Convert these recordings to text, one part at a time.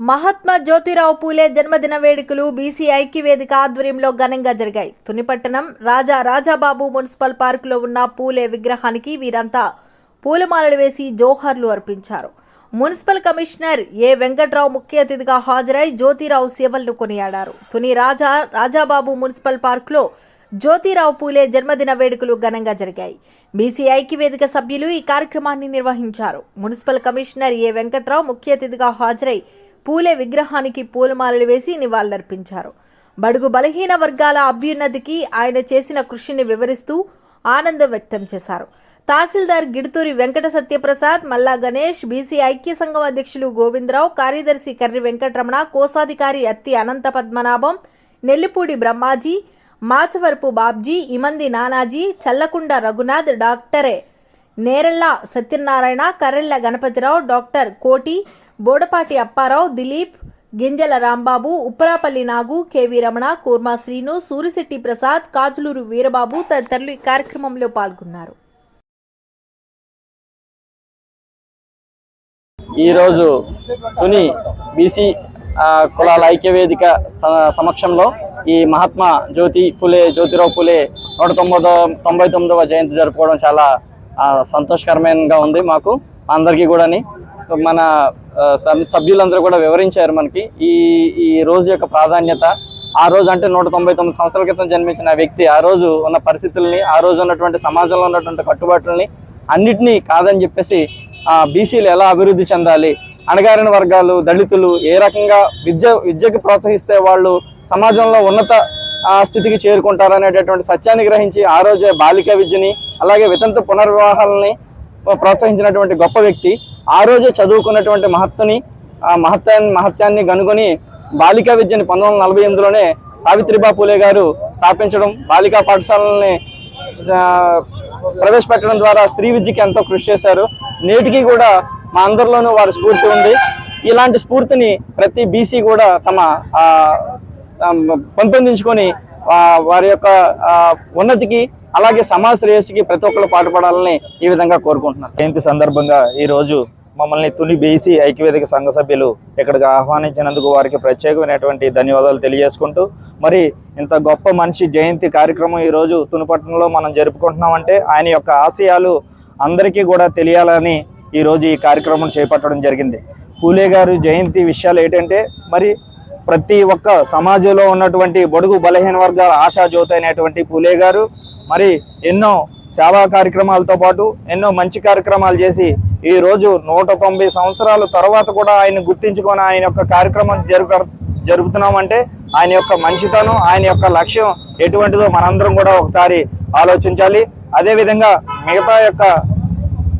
మహాత్మా జ్యోతిరావు పూలే జన్మదిన వేడుకలు బీసీ ఐక్యవేదిక ఆధ్వర్యంలో ఘనంగా జరిగాయి. తునిపట్టణం రాజా రాజాబాబు మున్సిపల్ పార్కులో ఉన్న పూలే విగ్రహానికి వీరంతా పూలమాలలు వేసి జోహార్లు అర్పించారు. మున్సిపల్ కమిషనర్ ఏ వెంకట్రావు ముఖ్య అతిథిగా హాజరై జ్యోతిరావు సేవలను కొనియాడారు. తుని రాజా రాజాబాబు మున్సిపల్ పార్కులో జ్యోతిరావు పూలే జన్మదిన వేడుకలు ఘనంగా జరిగాయి. బీసీ ఐక్యవేదిక సభ్యులు ఈ కార్యక్రమాన్ని నిర్వహించారు. మున్సిపల్ కమిషనర్ ఏ వెంకట్రావు ముఖ్య అతిథిగా హాజరై పూలే విగ్రహానికి పూలమాలలు వేసి నివాళులర్పించారు. బడుగు బలహీన వర్గాల అభ్యున్నతికి ఆయన చేసిన కృషిని వివరిస్తూ ఆనందం వ్యక్తం చేశారు. తహసీల్దార్ గిడుతూరి వెంకట సత్యప్రసాద్ మల్లా గణేష్ బీసీ ఐక్య సంఘం అధ్యక్షులు గోవిందరావు కార్యదర్శి కర్రి వెంకటరమణ కోశాధికారి అత్తి అనంత పద్మనాభం నెల్లిపూడి బ్రహ్మాజీ మాచవరపు బాబ్జీ ఇమంది నానాజీ చల్లకుండ రఘునాథ్ డాక్టరే Nerella Satyanarayana Karrella Ganapathirao doctor Koti Bodapati Apparao Dilip Ginjala Rambabu Upparapalli Nagu K V Ramana Kurma Srinu Surisetti Prasad Kajuluru Veerababu తదితరులు ఈ కార్యక్రమంలో పాల్గొన్నారు. ఈరోజు తుని బీసీ కులాల ఐక్య వేదిక సమక్షంలో ఈ మహాత్మా జ్యోతి పులే జ్యోతిరావు పులే నూట తొంభై తొంభై తొమ్మిదవ జయంతి జరుపుకోవడం చాలా సంతోషకరమైనగా ఉంది మాకు అందరికీ కూడాని. సో మన సభ్యులందరూ కూడా వివరించారు మనకి. ఈ ఈ రోజు యొక్క ప్రాధాన్యత ఆ రోజు అంటే నూట తొంభై తొమ్మిది సంవత్సరాల క్రితం జన్మించిన వ్యక్తి ఆ రోజు ఉన్న పరిస్థితుల్ని ఆ రోజు ఉన్నటువంటి సమాజంలో ఉన్నటువంటి కట్టుబాట్లని అన్నిటినీ కాదని చెప్పేసి బీసీలు ఎలా అభివృద్ధి చెందాలి అణగారిన వర్గాలు దళితులు ఏ రకంగా విద్య విద్యకు ప్రోత్సహిస్తే వాళ్ళు సమాజంలో ఉన్నత స్థితికి స్థితికి చేరుకుంటారనేటటువంటి సత్యాన్ని గ్రహించి ఆ రోజే బాలికా విద్యని అలాగే వితంతు పునర్వివాహాలని ప్రోత్సహించినటువంటి గొప్ప వ్యక్తి. ఆ రోజే చదువుకున్నటువంటి మహత్తుని ఆ మహత్యాన్ని మహత్యాన్ని కనుగొని బాలికా విద్యని పంతొమ్మిది వందల నలభై ఎనిమిదిలోనే సావిత్రిబా పూలే గారు స్థాపించడం బాలికా పాఠశాలని ప్రవేశపెట్టడం ద్వారా స్త్రీ విద్యకి ఎంతో కృషి చేశారు. నేటికి కూడా మా అందరిలోనూ వారి స్ఫూర్తి ఉంది. ఇలాంటి స్ఫూర్తిని ప్రతి బీసీ కూడా తమ పెంపొందించుకొని వారి యొక్క ఉన్నతికి అలాగే సమాజ శ్రేయస్సుకి ప్రతి ఒక్కరు పాటుపడాలని ఈ విధంగా కోరుకుంటున్నాను. జయంతి సందర్భంగా ఈరోజు మమ్మల్ని తుని బీసీ ఐక్యవేదిక సంఘ సభ్యులు ఇక్కడికి ఆహ్వానించినందుకు వారికి ప్రత్యేకమైనటువంటి ధన్యవాదాలు తెలియజేసుకుంటూ మరి ఇంత గొప్ప మనిషి జయంతి కార్యక్రమం ఈ రోజు తునిపట్నంలో మనం జరుపుకుంటున్నామంటే ఆయన యొక్క ఆశయాలు అందరికీ కూడా తెలియాలని ఈరోజు ఈ కార్యక్రమం చేపట్టడం జరిగింది. పూలే గారు జయంతి విషయాలు ఏంటంటే మరి ప్రతి ఒక్క సమాజంలో ఉన్నటువంటి బడుగు బలహీన వర్గాల ఆశా జ్యోతి అయినటువంటి పూలే గారు మరి ఎన్నో సేవా కార్యక్రమాలతో పాటు ఎన్నో మంచి కార్యక్రమాలు చేసి ఈ రోజు నూట తొంభై సంవత్సరాల తర్వాత కూడా ఆయన గుర్తించుకొని ఆయన యొక్క కార్యక్రమం జరుపు జరుపుతున్నామంటే ఆయన యొక్క మంచితనం ఆయన యొక్క లక్ష్యం ఎటువంటిదో మనందరం కూడా ఒకసారి ఆలోచించాలి. అదేవిధంగా మిగతా యొక్క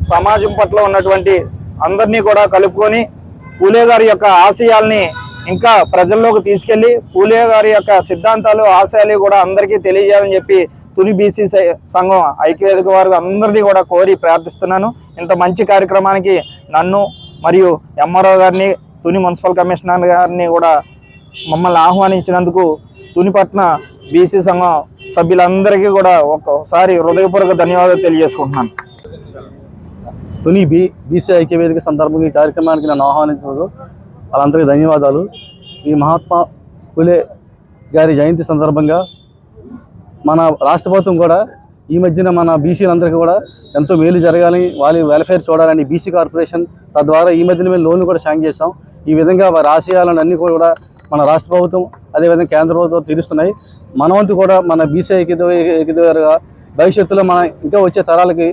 సమాజం పట్ల ఉన్నటువంటి అందరినీ కూడా కలుపుకొని పూలే గారి యొక్క ఆశయాల్ని ఇంకా ప్రజల్లోకి తీసుకెళ్ళి పూలే గారి యొక్క సిద్ధాంతాలు ఆశయాలు కూడా అందరికీ తెలియజేయాలని చెప్పి తుని బీసీ సంఘం ఐక్యవేదిక వారు అందరినీ కూడా కోరి ప్రార్థిస్తున్నాను. ఇంత మంచి కార్యక్రమానికి నన్ను మరియు ఎంఆర్ఓ గారిని తుని మున్సిపల్ కమిషనర్ గారిని కూడా మమ్మల్ని ఆహ్వానించినందుకు తునిపట్న బీసీ సంఘం సభ్యులందరికీ కూడా ఒక్కసారి హృదయపూర్వక ధన్యవాదాలు తెలియజేసుకుంటున్నాను. తుని బీ బీసీ ఐక్యవేదిక సందర్భంగా ఈ కార్యక్రమానికి నన్ను ఆహ్వానించినందుకు వాళ్ళందరికీ ధన్యవాదాలు. ఈ మహాత్మా ఫులే గారి జయంతి సందర్భంగా మన రాష్ట్ర ప్రభుత్వం కూడా ఈ మధ్యన మన బీసీలందరికీ కూడా ఎంతో మేలు జరగాలని వాళ్ళ వెల్ఫేర్ చూడాలని బీసీ కార్పొరేషన్ తద్వారా ఈ మధ్యన మేము లోన్లు కూడా శాంక్ చేస్తాం ఈ విధంగా వారి ఆశయాలను అన్ని కూడా మన రాష్ట్ర ప్రభుత్వం అదేవిధంగా కేంద్ర ప్రభుత్వం తీరుస్తున్నాయి. మన వంతు కూడా మన బీసీ ఐక్యత ఐక్యతగా భవిష్యత్తులో మన ఇంకా వచ్చే తరాలకి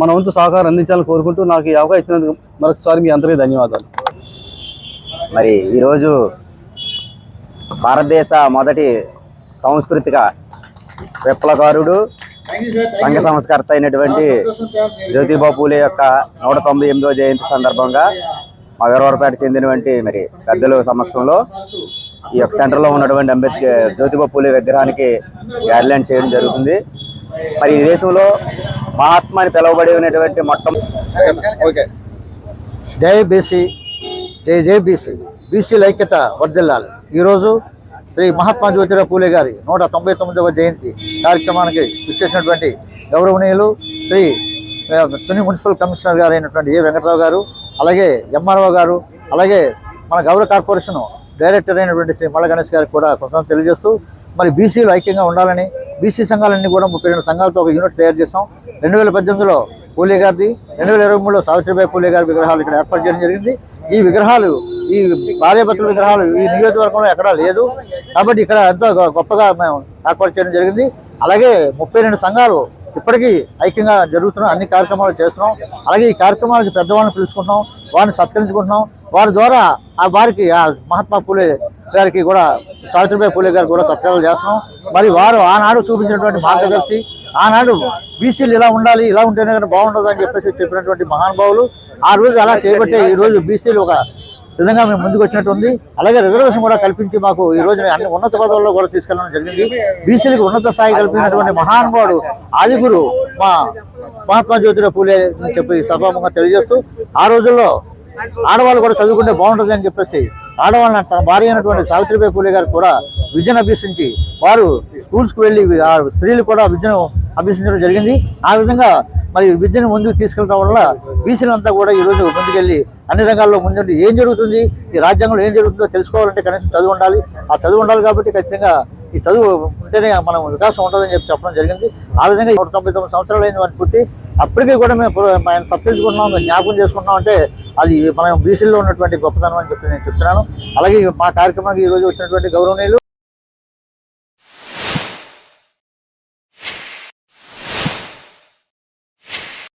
మన వంతు సహకారం అందించాలని కోరుకుంటూ నాకు ఈ అవకాశం ఇచ్చినందుకు మరొకసారి మీ అందరికీ ధన్యవాదాలు. మరి ఈరోజు భారతదేశ మొదటి సాంస్కృతిక విప్లవకారుడు సంఘ సంస్కర్త అయినటువంటి జ్యోతిబా పూలే యొక్క నూట తొంభై ఎనిమిదవ జయంతి సందర్భంగా మా వీరవరపేట చెందినటువంటి మరి పెద్దల సమక్షంలో ఈ యొక్క సెంటర్లో ఉన్నటువంటి అంబేద్కర్ జ్యోతిబా పూలే విగ్రహానికి గార్లాండ్ చేయడం జరుగుతుంది. మరి ఈ దేశంలో మహాత్మా అని పిలువబడి ఉన్నటువంటి మొట్ట జై బీసీ. జేజేబీసీ బీసీ. బీసీల ఐక్యత వర్ధిల్లాలి. ఈరోజు శ్రీ మహాత్మా జ్యోతిరావు పూలే గారి నూట తొంభై తొమ్మిదవ జయంతి కార్యక్రమానికి ఇచ్చేసినటువంటి గౌరవనీయులు శ్రీ తుని మున్సిపల్ కమిషనర్ గారు అయినటువంటి ఏ వెంకటరావు గారు అలాగే ఎంఆర్ఓ గారు అలాగే మన గౌరవ కార్పొరేషన్ డైరెక్టర్ అయినటువంటి శ్రీ మల్ల గణేష్ గారికి కూడా కొంత తెలియజేస్తూ మరి బీసీలు ఐక్యంగా ఉండాలని బీసీ సంఘాలన్నీ కూడా ముప్పై రెండు సంఘాలతో ఒక యూనిట్ తయారు చేస్తాం రెండు వేల పద్దెనిమిదిలో పూలే గారిది రెండు వేల ఇరవై మూడులో సావిత్రిబాయి పూలే గారి విగ్రహాలు ఇక్కడ ఏర్పాటు చేయడం జరిగింది. ఈ విగ్రహాలు ఈ భార్యాభర్తల విగ్రహాలు ఈ నియోజకవర్గంలో ఎక్కడా లేదు. కాబట్టి ఇక్కడ ఎంతో గొప్పగా మేము ఏర్పాటు చేయడం జరిగింది. అలాగే ముప్పై రెండు సంఘాలు ఇప్పటికీ ఐక్యంగా జరుగుతున్న అన్ని కార్యక్రమాలు చేస్తున్నాం. అలాగే ఈ కార్యక్రమాలకి పెద్దవాళ్ళని పిలుచుకుంటున్నాం వారిని సత్కరించుకుంటున్నాం. వారి ద్వారా ఆ వారికి ఆ మహాత్మా పూలే గారికి కూడా సావిత్రిబాయి పూలే గారికి కూడా సత్కారాలు చేస్తున్నాం. మరి వారు ఆనాడు చూపించినటువంటి మార్గదర్శి ఆనాడు బీసీలు ఇలా ఉండాలి ఇలా ఉంటేనే కానీ బాగుండదు అని చెప్పేసి చెప్పినటువంటి మహానుభావులు. ఆ రోజు అలా చేయబట్టే ఈ రోజు బీసీలు ఒక విధంగా మేము ముందుకు వచ్చినట్టు ఉంది అలాగే రిజర్వేషన్ కూడా కల్పించి మాకు ఈ రోజు అన్ని ఉన్నత పదవుల్లో కూడా తీసుకెళ్ళడం జరిగింది. బీసీలకు ఉన్నత స్థాయి కల్పించినటువంటి మహానుభావుడు ఆదిగురు మా మహాత్మా జ్యోతిరావు పూలే అని చెప్పి సభాముఖంగా తెలియజేస్తూ ఆ రోజుల్లో ఆడవాళ్ళు కూడా చదువుకుంటే బాగుంటుంది అని చెప్పేసి ఆడవాళ్ళని తన భార్య అయినటువంటి సావిత్రిబాయి పూలే గారు కూడా విద్యను అభ్యసించి వారు స్కూల్స్కి వెళ్ళి స్త్రీలు కూడా విద్యను అభ్యసించడం జరిగింది. ఆ విధంగా మరి విద్యను ముందుకు తీసుకెళ్ళడం వల్ల బీసీలంతా కూడా ఈ రోజు ముందుకెళ్ళి అన్ని రంగాల్లో ముందుండి ఏం జరుగుతుంది ఈ రాజ్యాంగంలో ఏం జరుగుతుందో తెలుసుకోవాలంటే కనీసం చదువు ఉండాలి. ఆ చదువు ఉండాలి కాబట్టి ఖచ్చితంగా ఈ చదువు ఉంటేనే మనం వికాసం ఉంటుందని చెప్పి చెప్పడం జరిగింది. ఆ విధంగా నూట తొంభై తొమ్మిది సంవత్సరాలు అయింది వాటిని పుట్టి అప్పటికీ కూడా మేము ఆయన సత్కరించుకుంటున్నాం జ్ఞాపకం చేసుకుంటున్నాం అంటే అది మనం బీసీలో ఉన్నటువంటి గొప్పతనం అని చెప్పి నేను చెప్తున్నాను. అలాగే మా కార్యక్రమానికి ఈ రోజు వచ్చినటువంటి గౌరవనీయులు